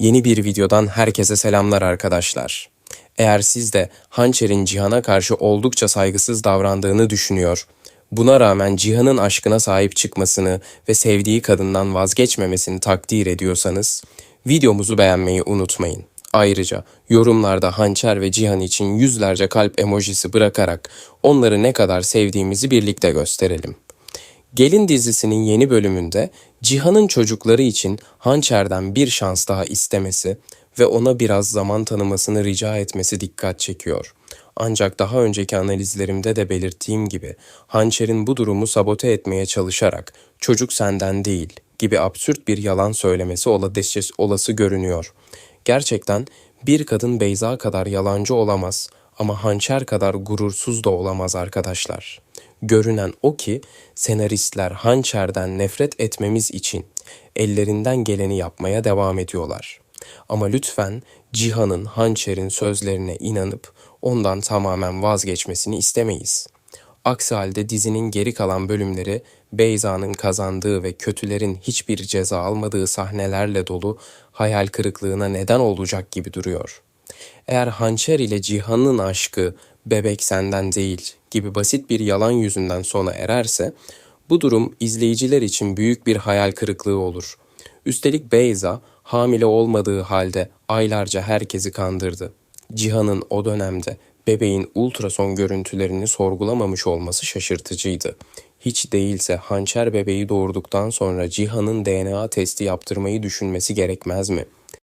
Yeni bir videodan herkese selamlar arkadaşlar. Eğer siz de Hançer'in Cihan'a karşı oldukça saygısız davrandığını düşünüyor, buna rağmen Cihan'ın aşkına sahip çıkmasını ve sevdiği kadından vazgeçmemesini takdir ediyorsanız, videomuzu beğenmeyi unutmayın. Ayrıca yorumlarda Hançer ve Cihan için yüzlerce kalp emojisi bırakarak onları ne kadar sevdiğimizi birlikte gösterelim. Gelin dizisinin yeni bölümünde Cihan'ın çocukları için Hançer'den bir şans daha istemesi ve ona biraz zaman tanımasını rica etmesi dikkat çekiyor. Ancak daha önceki analizlerimde de belirttiğim gibi Hançer'in bu durumu sabote etmeye çalışarak çocuk senden değil gibi absürt bir yalan söylemesi olası, görünüyor. Gerçekten bir kadın Beyza kadar yalancı olamaz ama hançer kadar gurursuz da olamaz arkadaşlar. Görünen o ki senaristler hançerden nefret etmemiz için ellerinden geleni yapmaya devam ediyorlar. Ama lütfen Cihan'ın hançerin sözlerine inanıp ondan tamamen vazgeçmesini istemeyiz. Aksi halde dizinin geri kalan bölümleri Beyza'nın kazandığı ve kötülerin hiçbir ceza almadığı sahnelerle dolu hayal kırıklığına neden olacak gibi duruyor. Eğer Hançer ile Cihan'ın aşkı bebek senden değil gibi basit bir yalan yüzünden sona ererse bu durum izleyiciler için büyük bir hayal kırıklığı olur. Üstelik Beyza hamile olmadığı halde aylarca herkesi kandırdı. Cihan'ın o dönemde bebeğin ultrason görüntülerini sorgulamamış olması şaşırtıcıydı. Hiç değilse hançer bebeği doğurduktan sonra Cihan'ın DNA testi yaptırmayı düşünmesi gerekmez mi?''